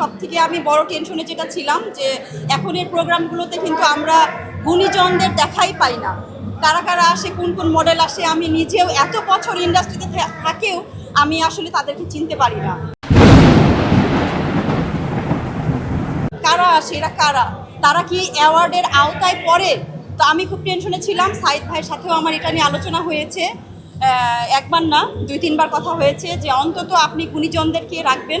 সব থেকে আমি বড় টেনশনে যেটা ছিলাম যে এখন এই প্রোগ্রামগুলোতে কিন্তু আমরা গুণীজনদের দেখাই পাই না। কারা কারা আসে, কোন কোন মডেল আসে, আমি নিজেও এত বছর ইন্ডাস্ট্রিতে থাকেও আমি আসলে তাদেরকে চিনতে পারি না। কারা আসে, এরা কারা? তারা কি অ্যাওয়ার্ডের আওতায় পড়ে? তো আমি খুব টেনশনে ছিলাম। সাইদ ভাইয়ের সাথেও আমার এটা নিয়ে আলোচনা হয়েছে। একবার না, দুই, তিনবার কথা হয়েছে যে অন্তত আপনি গুণীজনদেরকে রাখবেন।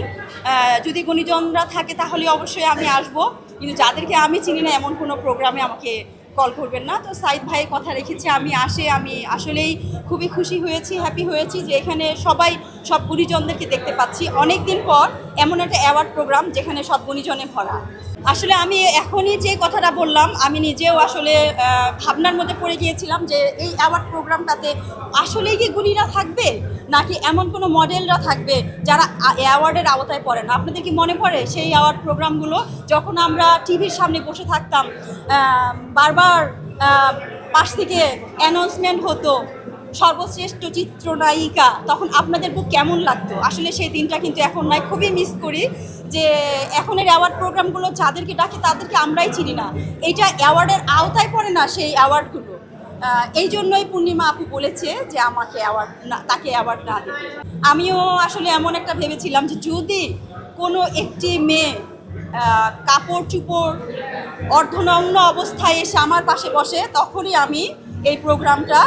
যদি গুণীজনরা থাকে তাহলে অবশ্যই আমি আসব। কিন্তু যাদেরকে আমি চিনি না, এমন কোনো প্রোগ্রামে আমাকে কল করবেন না। তো সাইদ ভাই কথা রেখেছে, আমি আসে, আমি আসলেই খুবই খুশি হয়েছি হ্যাপি হয়েছি যে এখানে সবাই, সব গুণীজনদেরকে দেখতে পাচ্ছি। অনেক দিন পর এমন একটা অ্যাওয়ার্ড প্রোগ্রাম যেখানে সব গুণীজনে ভরা। আসলে আমি এখনই যে কথাটা বললাম, আমি নিজেও আসলে ভাবনার মধ্যে পড়ে গিয়েছিলাম যে এই অ্যাওয়ার্ড প্রোগ্রামটাতে আসলেই কি গুণীরা থাকবে? নাকি এমন কোনো মডেলরা থাকবে যারা অ্যাওয়ার্ডের আওতায় পড়ে না? আপনাদের কি মনে পড়ে সেই অ্যাওয়ার্ড প্রোগ্রামগুলো যখন আমরা টিভির সামনে বসে থাকতাম বারবার পাশ থেকে অ্যানাউন্সমেন্ট হতো সর্বশ্রেষ্ঠ চিত্রনায়িকা, তখন আপনাদের বুক কেমন লাগতো? আসলে সেই দিনটা কিন্তু এখন নাই খুবই মিস করি যে এখনের অ্যাওয়ার্ড প্রোগ্রামগুলো যাদেরকে ডাকে তাদেরকে আমরাই চিনি না। এইটা অ্যাওয়ার্ডের আওতায় পড়ে না সেই অ্যাওয়ার্ডগুলো এই জন্যই পূর্ণিমা আপু বলেছে যে আমাকে অ্যাওয়ার্ড না, তাকে অ্যাওয়ার্ড না দিতে। আমিও আসলে এমন একটা ভেবেছিলাম যে যদি কোনো একটি মেয়ে কাপড় চুপড় অর্ধনগ্ন অবস্থায় এসে আমার পাশে বসে, তখনই আমি এই প্রোগ্রামটা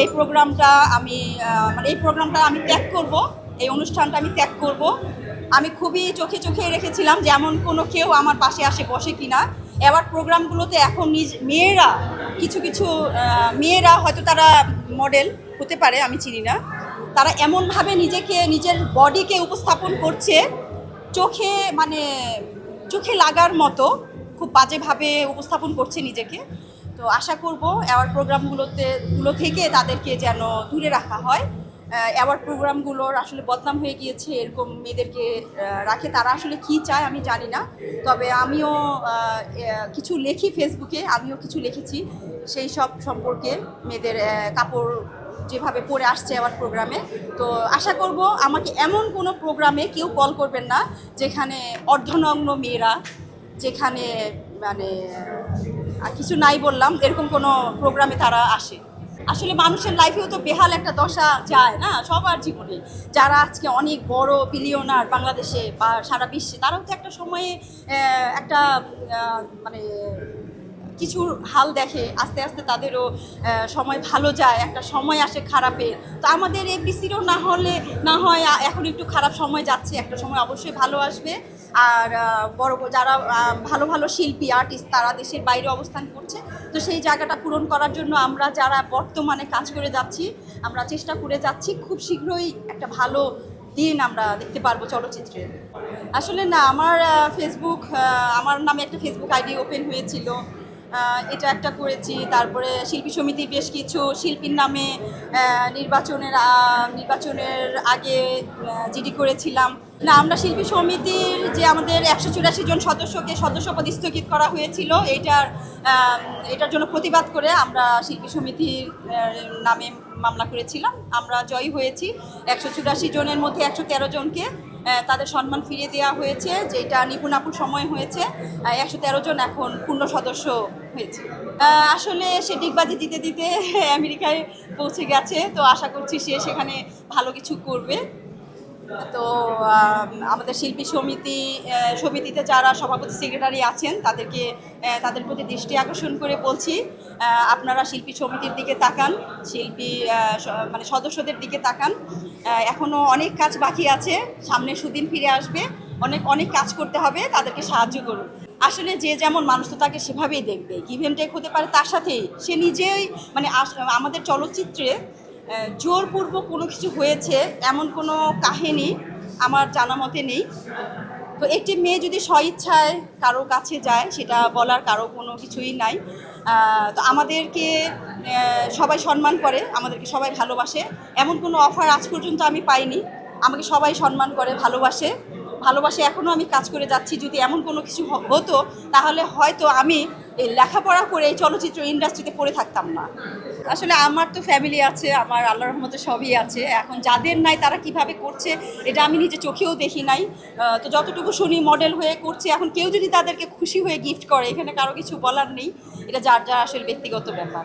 এই প্রোগ্রামটা আমি মানে এই প্রোগ্রামটা আমি ত্যাগ করব, এই অনুষ্ঠানটা আমি ত্যাগ করব। আমি খুবই চোখে চোখে রেখেছিলাম যে এমন কোনো কেউ আমার পাশে আসে, বসে কিনা। এবার প্রোগ্রামগুলোতে এখন নিজ, মেয়েরা, কিছু কিছু মেয়েরা হয়তো তারা মডেল হতে পারে, আমি চিনি না। তারা এমনভাবে নিজেকে, নিজের বডিকে উপস্থাপন করছে, চোখে মানে চোখে লাগার মতো। খুব বাজেভাবে উপস্থাপন করছে নিজেকে। তো আশা করব অ্যাওয়ার্ড প্রোগ্রামগুলোতে গুলো থেকে তাদেরকে যেন দূরে রাখা হয়। অ্যাওয়ার্ড প্রোগ্রামগুলোর আসলে বদনাম হয়ে গিয়েছে এরকম মেয়েদেরকে রাখে। তারা আসলে কি চায় আমি জানি না। তবে আমিও কিছু লেখি ফেসবুকে আমিও কিছু লিখেছি সেই সব সম্পর্কে মেয়েদের কাপড় যেভাবে পড়ে আসছে অ্যাওয়ার্ড প্রোগ্রামে তো আশা করব আমাকে এমন কোনো প্রোগ্রামে কেউ কল করবেন না যেখানে অর্ধনগ্ন মেয়েরা যেখানে মানে কিছু নাই বললাম, এরকম কোনো প্রোগ্রামে তারা আসে। আসলে মানুষের লাইফেও তো বেহাল একটা দশা যায়, না? সবার জীবনে যারা আজকে অনেক বড় বিলিয়নার বাংলাদেশে বা সারা বিশ্বে, তারাও তো একটা সময়ে একটা মানে কিছুর হাল দেখে, আস্তে আস্তে তাদেরও সময় ভালো যায়, একটা সময় আসে খারাপের তো আমাদের এ এবিসিরও না হলে, না হয় এখন একটু খারাপ সময় যাচ্ছে, একটা সময় অবশ্যই ভালো আসবে। আর বড় যারা ভালো ভালো শিল্পী আর্টিস্ট তারা দেশের বাইরে অবস্থান করছে। তো সেই জায়গাটা পূরণ করার জন্য আমরা যারা বর্তমানে কাজ করে যাচ্ছি, আমরা চেষ্টা করে যাচ্ছি, খুব শীঘ্রই একটা ভালো দিন আমরা দেখতে পারব চলচ্চিত্রে। আসলে না, আমার ফেসবুক আমার নামে একটা ফেসবুক আইডি ওপেন হয়েছিল। এটা একটা করেছি। তারপরে শিল্পী সমিতির বেশ কিছু শিল্পীর নামে নির্বাচনের নির্বাচনের আগে জিডি করেছিলাম। না আমরা শিল্পী সমিতির যে আমাদের একশো চুরাশি জন সদস্যকে সদস্যপদ স্থগিত করা হয়েছিল এইটার আহ, এটার জন্য প্রতিবাদ করে আমরা শিল্পী সমিতির নামে মামলা করেছিলাম। আমরা জয়ী হয়েছি। একশো চুরাশি জনের মধ্যে একশো তেরো জনকে তাদের সম্মান ফিরিয়ে দেওয়া হয়েছে, যেটা নিপুণাপুর সময় হয়েছে। একশো তেরো জন এখন পূর্ণ সদস্য হয়েছে। আসলে সে ডিগবাজি দিতে দিতে আমেরিকায় পৌঁছে গেছে, তো আশা করছি সে সেখানে ভালো কিছু করবে। তো আমাদের শিল্পী সমিতি সমিতিতে যারা সভাপতি সেক্রেটারি আছেন, তাদেরকে তাদের প্রতি দৃষ্টি আকর্ষণ করে বলছি আপনারা শিল্পী সমিতির দিকে তাকান, শিল্পী মানে সদস্যদের দিকে তাকান। এখনও অনেক কাজ বাকি আছে, সামনে সুদিন ফিরে আসবে, অনেক অনেক কাজ করতে হবে, তাদেরকে সাহায্য করুন। আসলে যে যেমন মানুষ তো তাকে সেভাবেই দেখবে গিভেন টেক হতে পারে তার সাথেই। সে নিজেই মানে আমাদের চলচ্চিত্রে জোরপূর্বক কোনো কিছু হয়েছে, এমন কোনো কাহিনী আমার জানা মতে নেই। তো একটি মেয়ে যদি স্বইচ্ছায় কারও কাছে যায়, সেটা বলার কারও কোনো কিছুই নাই। তো আমাদেরকে সবাই সম্মান করে, আমাদেরকে সবাই ভালোবাসে। এমন কোনো অফার আজ পর্যন্ত আমি পাইনি। আমাকে সবাই সম্মান করে, ভালোবাসে। ভালোবাসে এখনও আমি কাজ করে যাচ্ছি। যদি এমন কোনো কিছু হতো, তাহলে হয়তো আমি লেখাপড়া করে এই চলচ্চিত্র ইন্ডাস্ট্রিতে পড়ে থাকতাম না। আসলে আমার তো ফ্যামিলি আছে, আমার আল্লাহর রহমতে সবই আছে। এখন যাদের নাই তারা কীভাবে করছে, এটা আমি নিজে চোখেও দেখি নাই। তো যতটুকু শুনি মডেল হয়ে করছে, এখন কেউ যদি তাদেরকে খুশি হয়ে গিফট করে, এখানে কারও কিছু বলার নেই। এটা যার যার আসলে ব্যক্তিগত ব্যাপার।